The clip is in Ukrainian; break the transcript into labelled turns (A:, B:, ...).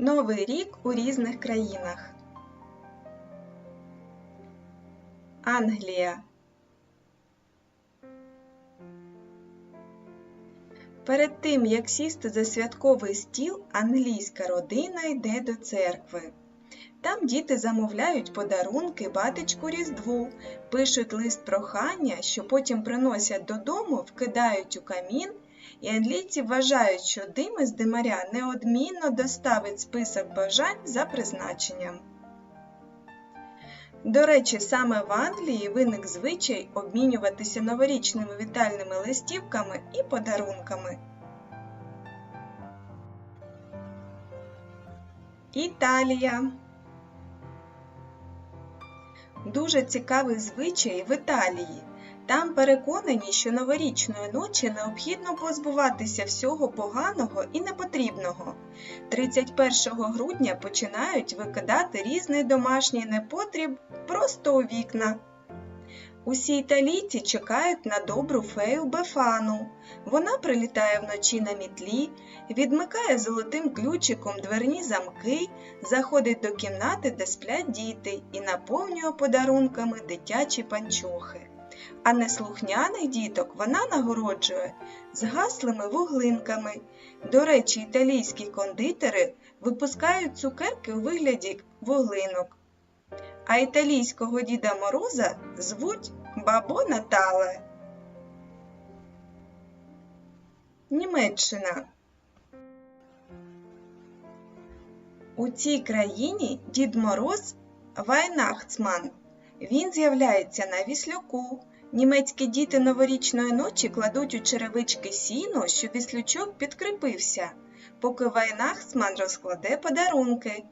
A: Новий рік у різних країнах. Англія. Перед тим, як сісти за святковий стіл, англійська родина йде до церкви. Там діти замовляють подарунки батечку Різдву, пишуть лист прохання, що потім приносять додому, вкидають у камін, і англійці вважають, що дим із димаря неодмінно доставить список бажань за призначенням. До речі, саме в Англії виник звичай обмінюватися новорічними вітальними листівками і подарунками. Італія. Дуже цікавий звичай в Італії. Там переконані, що новорічної ночі необхідно позбуватися всього поганого і непотрібного. 31 грудня починають викидати різний домашній непотріб просто у вікна. Усі італійці чекають на добру фею Бефану. Вона прилітає вночі на мітлі, відмикає золотим ключиком дверні замки, заходить до кімнати, де сплять діти, і наповнює подарунками дитячі панчохи. А неслухняних діток вона нагороджує згаслими вуглинками. До речі, італійські кондитери випускають цукерки у вигляді вуглинок. А італійського Діда Мороза звуть Бабо Натале. Німеччина. У цій країні Дід Мороз Вайнахцман. Він з'являється на віслюку. Німецькі діти новорічної ночі кладуть у черевички сіно, щоб віслючок підкріпився, поки Вайнахсман розкладе подарунки.